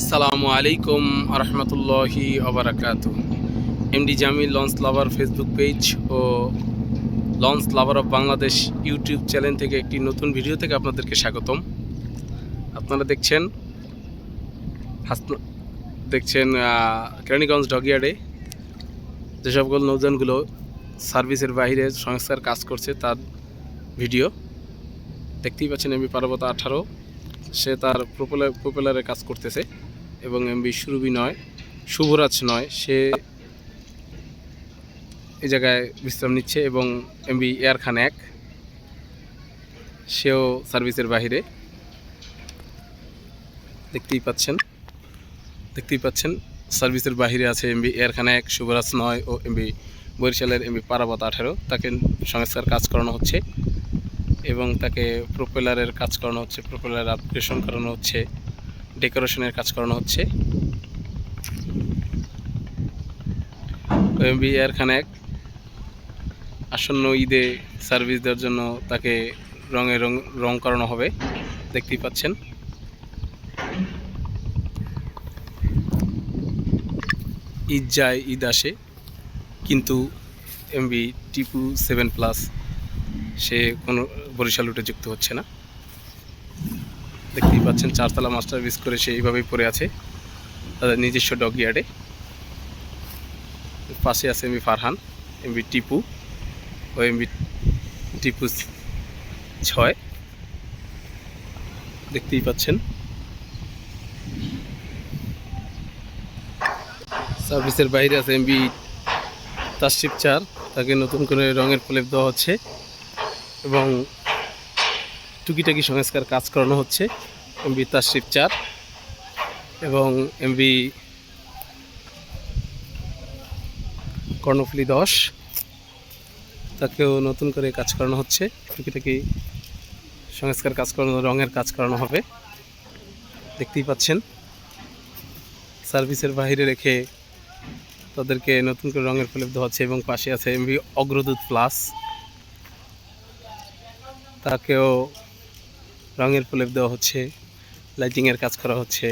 আসসালামু আলাইকুম আরহামতুল্লাহি আবরাকাত MD Jamil launch lover Facebook page O launch lover of Bangladesh YouTube channel থেকে একটি নতুন ভিডিও থেকে আপনাদেরকে স্বাগতম। আপনারা দেখছেন দেখছেন কেরানীগঞ্জ ডগিয়ার্ডে যে সবগুলো নৌযানগুলো সার্ভিসের বাইরে সংস্থার কাজ করছে তার ভিডিও। দেখতেই পাচ্ছেন এমবি পার্বত আঠারো। সে তার প্রোপেলার প্রোপেলারে কাজ করতেছে। এবং এমবি সুরভি নয়, শুভরাজ নয়। সে এই জায়গায় বিশ্রাম নিচ্ছে এবং এমবি এয়ার খান এক। সেও সার্ভিসের বাইরে দেখতেই পাচ্ছেন দেখতেই পাচ্ছেন, সার্ভিসের বাইরে আছে এমবি এয়ার খান এক, শুভরাজ নয় ও এমবি বরিশালের এমবি পারাবত আঠেরো। তাকে সংস্কার কাজ করানো হচ্ছে এবং তাকে প্রোপেলারের কাজ করানো হচ্ছে প্রোপেলার আপগ্রেশন করানো হচ্ছে। ডেকোরেশনের কাজ করানো হচ্ছে। এমবি এয়ার খান এক আসন্ন ঈদে সার্ভিস দেওয়ার জন্য তাকে রঙে রং রং করানো হবে, দেখতেই পাচ্ছেন। ঈদ যায়, ঈদ আসে, কিন্তু এমবি টিপু সেভেন প্লাস সে কোনো বরিশাল রুটে যুক্ত হচ্ছে না। দেখতেই পাচ্ছেন, চারতলা মাস্টার বিস করে সে এইভাবেই পড়ে আছে, তাদের নিজস্ব ডগ ইয়ার্ডে। পাশে আছে এমবি ফারহান এমবি টিপু ও এমবি টিপু ছয়। দেখতেই পাচ্ছেন। সার্ভিসের বাইরে আছে এমবি তাসিফ চার, তাকে নতুন করে রঙের প্রলেপ দেওয়া হচ্ছে এবং টুকিটাকি সংস্কার কাজ করানো হচ্ছে, এমবি তাশরিফ চার এবং এমবি কর্ণফুলি দশ। তাকেও নতুন করে কাজ করানো হচ্ছে, টুকিটাকি সংস্কার কাজ করানো, রঙের কাজ করানো হবে। দেখতেই পাচ্ছেন, সার্ভিসের বাইরে রেখে তাদেরকে নতুন করে রঙের প্রলেপ দেওয়া হচ্ছে এবং পাশে আছে এমবি অগ্রদূত প্লাস। তাকেও রঙের প্রলেপ দেওয়া হচ্ছে লাইটিংয়ের কাজ করা হচ্ছে।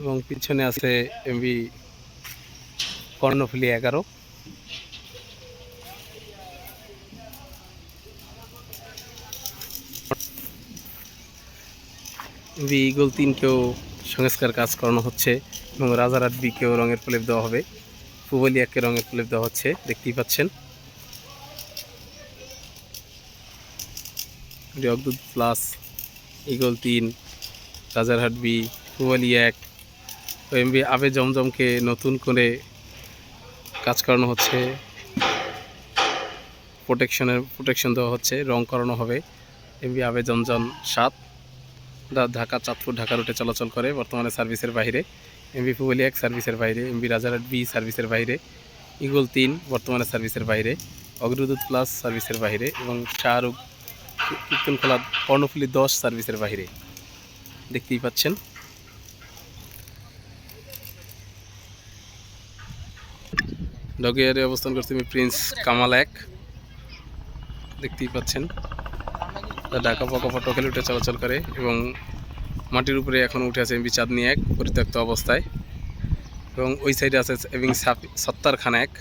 এবং পিছনে আছে এমবি কর্ণফুলি এগারো। এমবি ইগল তিনকেও সংস্কার কাজ করানো হচ্ছে এবং রাজারহাট বিকেও রঙের প্রলেপ দেওয়া হবে। পুবলিয়াকে রঙের প্রলেপ দেওয়া হচ্ছে, দেখতেই পাচ্ছেন। এটি প্লাস ইগল তিন, রাজারহাট বি পুবালি এক। এমবি আবে জমজমকে নতুন করে কাজ করানো হচ্ছে। প্রোটেকশনের, প্রোটেকশন দেওয়া হচ্ছে, রং করানো হবে। এমবি আবে জমজম সাত ঢাকা, চাঁদপুর, ঢাকা রুটে চলাচল করে বর্তমানে সার্ভিসের বাইরে। এমবি পুবলি এক সার্ভিসের বাইরে, এমবি রাজারহাট বি সার্ভিসের বাইরে, ইগল তিন বর্তমানে সার্ভিসের বাইরে, অগ্রদূত প্লাস সার্ভিসের বাইরে এবং শাহরুখ কীর্তনখোলা কর্ণফুলি দশ সার্ভিসের বাইরে। দেখতেই পাচ্ছেন। ডগিয়ারে অবস্থান করছে আমি প্রিন্স কামাল এক। দেখতেই পাচ্ছেন। ঢাকা পকা পটকেল উঠে চলাচল করে এবং মাটির উপরে এখন উঠে আছে এমবি চাঁদনি এক, পরিত্যক্ত অবস্থায়। এবং ওই সাইডে আছে এবং সত্তার খান এক।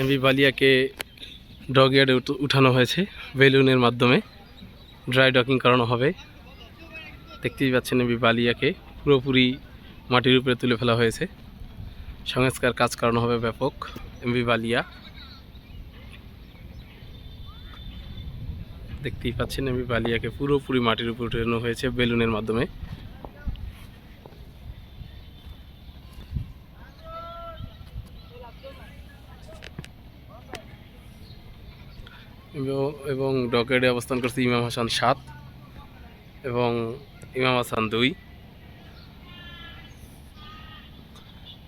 এমবি বালিয়াকে ডগ ইয়ার্ডে উঠানো হয়েছে বেলুনের মাধ্যমে। ড্রাই ডকিং করানো হবে। দেখতেই পাচ্ছেন এমবি বালিয়াকে পুরোপুরি মাটির উপরে তুলে ফেলা হয়েছে। সংস্কার কাজ করানো হবে ব্যাপক এমবি বালিয়া। দেখতেই পাচ্ছেন এমবি বালিয়াকে পুরোপুরি মাটির উপরে উঠানো হয়েছে বেলুনের মাধ্যমে। এবং- ডকেটে অবস্থান করছে ইমাম হাসান সাত এবং ইমাম হাসান দুই।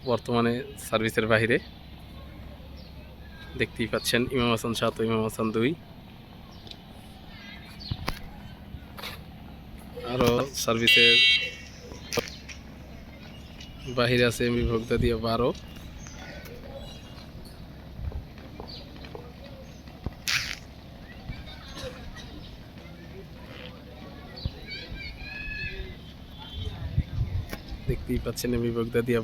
বর্তমানে সার্ভিসের বাইরে দেখতেই পাচ্ছেন ইমাম হাসান সাত ও ইমাম হাসান দুই। আরও সার্ভিসের বাহিরে আছে এমবি ভোক্তা দিয়ে বারো। দেখতেই পাচ্ছেন এমবি বগদা দিয়া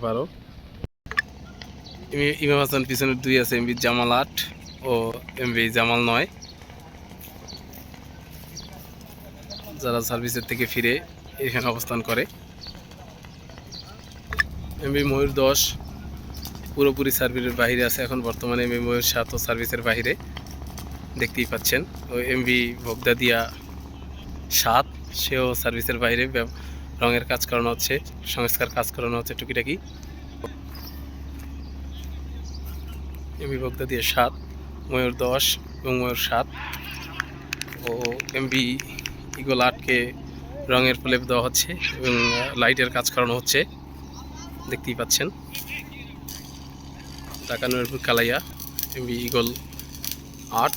ইমি- ইমাম হাসান পিছনে দুই আছে, এমবি জামাল আট ও এমবি জামাল নয়। যারা সার্ভিসের থেকে ফিরে এখানে অবস্থান করে। এমবি ময়ূর দশ পুরোপুরি সার্ভিসের বাইরে আছে, এখন বর্তমানে এমবি ময়ূর সাত ও সার্ভিসের বাইরে। দেখতেই পাচ্ছেন, ও এমবি ভোগদা দিয়া সাত, সেও সার্ভিসের বাইরে রঙের কাজ করানো হচ্ছে, সংস্কার কাজ করানো হচ্ছে টুকিটাকি। এমবি ভোগদা দিয়ে সাত, ময়ূর দশ এবং ময়ূর সাত। ও এমবি ইগল আটকে রঙের প্রলেপ দেওয়া হচ্ছে এবং লাইটের কাজ করানো হচ্ছে। দেখতেই পাচ্ছেন। ঢাকা নূরপুর কালাইয়া এমবি ইগল আট।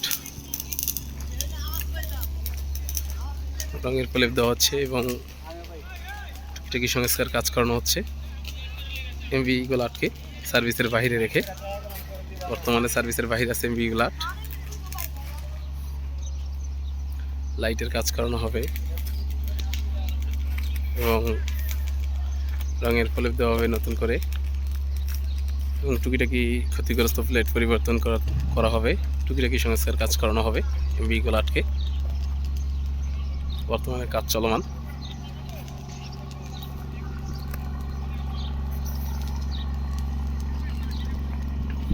রঙের প্রলেপ দেওয়া হচ্ছে এবং টুকিটাকি সংস্কার কাজ করানো হচ্ছে। এমবি ইগল আটকে সার্ভিসের বাইরে রেখে বর্তমানে সার্ভিসের বাইরে আছে এমবি ইগল আট লাইটের কাজ করানো হবে। এবং রঙের প্রলেপ দেওয়া হবে নতুন করে। এবং টুকিটাকি ক্ষতিগ্রস্ত প্লেট পরিবর্তন করা হবে। টুকিটাকি সংস্কার কাজ করানো হবে এমবি ইগল আটকে বর্তমানে কাজ চলমান।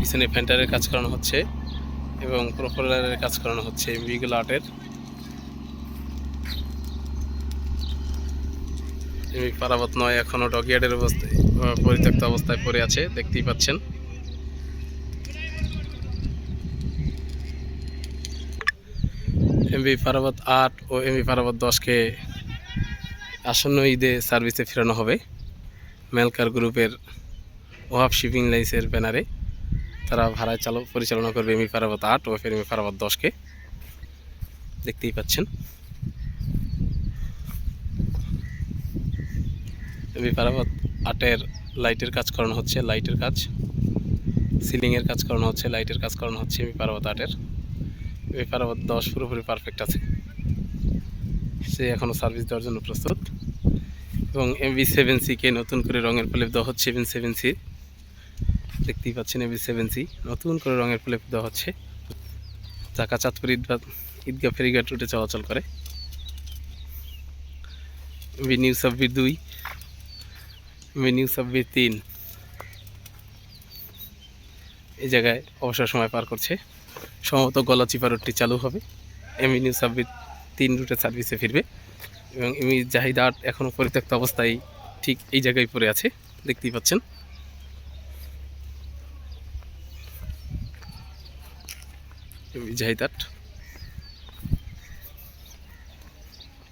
পিছনে ফেন্টারের কাজ করানো হচ্ছে এবং প্রোপেলারের কাজ করানো হচ্ছে এমবিগুলো আর্টের পারাবত নয় এখনও ডগিয়ার্ডের অবস্থায় পরিত্যক্ত অবস্থায় পড়ে আছে, দেখতেই পাচ্ছেন। এমবি পারাবত আট ও এমবি পারাবত দশকে আসন্ন ঈদে সার্ভিসে ফেরানো হবে। মেলকার গ্রুপের ওহাব শিপিং লাইসের ব্যানারে তারা ভাড়ায় চালু, পরিচালনা করবে এমই ফারাবাদ আট ও এমই ফারাবাদ দশকে। দেখতেই পাচ্ছেন। এমই ফারাবাদ আটের লাইটের কাজ করানো হচ্ছে, লাইটের কাজ। সিলিংয়ের কাজ করানো হচ্ছে, লাইটের কাজ করানো হচ্ছে, এমই ফারাবাদ আটের। এমই ফারাবাদ দশ পুরোপুরি পারফেক্ট আছে। সে এখনও সার্ভিস দেওয়ার জন্য প্রস্তুত। এবং এমবি সেভেন সিকে নতুন করে রঙের প্রলেপ দেওয়া হচ্ছে এমভি সেভেন সি দেখতেই পাচ্ছেন এমভি সেভেন সি। নতুন করে রঙের প্রলেপ দেওয়া হচ্ছে। চাকা চাঁদপুর ঈদগা, ঈদগাহ ফেরিঘাট রুটে চলাচল করে। এমভি নিউ সাব্বির দুই এমভি নিউ সাব্বির তিন। এই জায়গায় অবসর সময় পার করছে। সম্ভবত গলাচিপা রুটটি চালু হবে। এমভি নিউ সাব্বির তিন রুটে সার্ভিসে ফিরবে। এবং এমনি জাহিদা আট এখনও পরিত্যক্ত অবস্থায় ঠিক এই জায়গায় পড়ে আছে। দেখতেই পাচ্ছেন। এমনি জাহিদ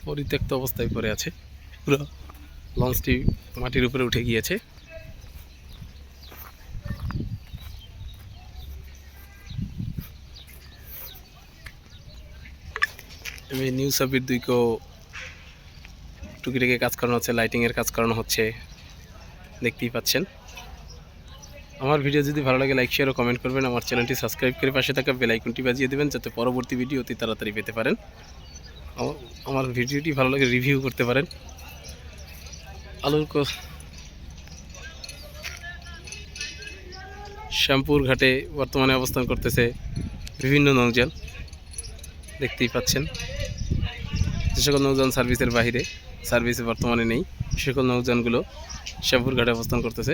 পরিত্যক্ত অবস্থায় পড়ে আছে। পুরো লঞ্চটি মাটির উপরে উঠে গিয়েছে। এমনি নিউ সাবির দুইকেও টুকিটাকি কাজ করানো হচ্ছে লাইটিংয়ের কাজ করানো হচ্ছে, দেখতেই পাচ্ছেন। আমার ভিডিও যদি ভালো লাগে লাইক শেয়ার ও কমেন্ট করবেন। আমার চ্যানেলটি সাবস্ক্রাইব করে পাশে থাকা বেল আইকনটি বাজিয়ে দেবেন, যাতে পরবর্তী ভিডিও অতি তাড়াতাড়ি পেতে পারেন। আমার ভিডিওটি ভালো লাগে রিভিউ করতে পারেন। আলুর শ্যামপুর ঘাটে বর্তমানে অবস্থান করতেছে বিভিন্ন নৌযান দেখতেই পাচ্ছেন। যে সকল নৌযান সার্ভিসের বাইরে সার্ভিসে বর্তমানে নেই সকল নৌযানগুলো শ্যামপুর ঘাটে অবস্থান করতেছে।